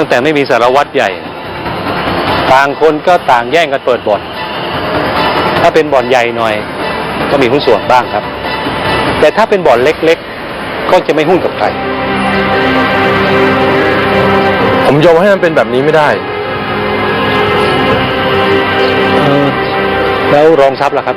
ตั้งแต่ไม่มีสารวัตรใหญ่ ต่างคนก็ต่างแย่งกันเปิดบ่อนถ้าเป็นบ่อนใหญ่หน่อย ก็มีหุ้นส่วนบ้างครับ แต่ถ้าเป็นบ่อนเล็กๆ ก็จะไม่หุ้นกับใคร ผมยอมให้มันเป็นแบบนี้ไม่ได้เออแล้วรองทรัพย์ล่ะครับ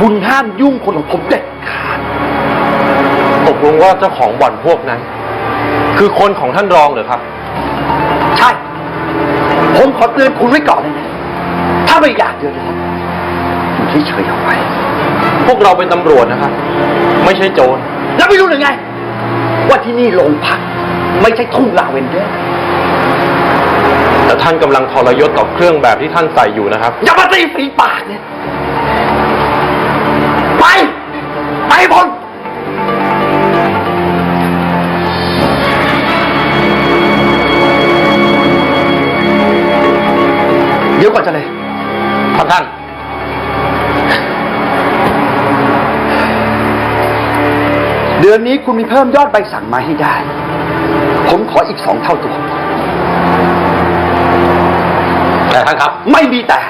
คุณห้ามยุ่งคนของผมเด็ดขาดตกลงว่าเจ้าของบ่อนพวกนั้น คือคนของท่านรองเหรือครับ ใช่ ผมขอเตือนคุณไว้ก่อนเลยนะถ้าไม่อยากเดือดร้อนอยู่เฉยๆเอาไว้ พวกเราเป็นตำรวจนะครับ ไม่ใช่โจร แล้วไม่รู้หรือไง ว่าที่นี่โรงพัก ไม่ใช่ทุ่งลาเวนเดอร์แต่ท่านกำลังทรยศต่อเครื่องแบบที่ท่านใส่อยู่นะครับ อย่ามาตีฝีปากเนี่ย ไป ไปพลเดี๋ยวก่อนจะเลยครับท่านเดือนนี้คุณมีเพิ่มยอดใบสั่งมาให้ได้ ผมขออีกสองเท่าตัว แต่ท่านครับ ไม่มีแต่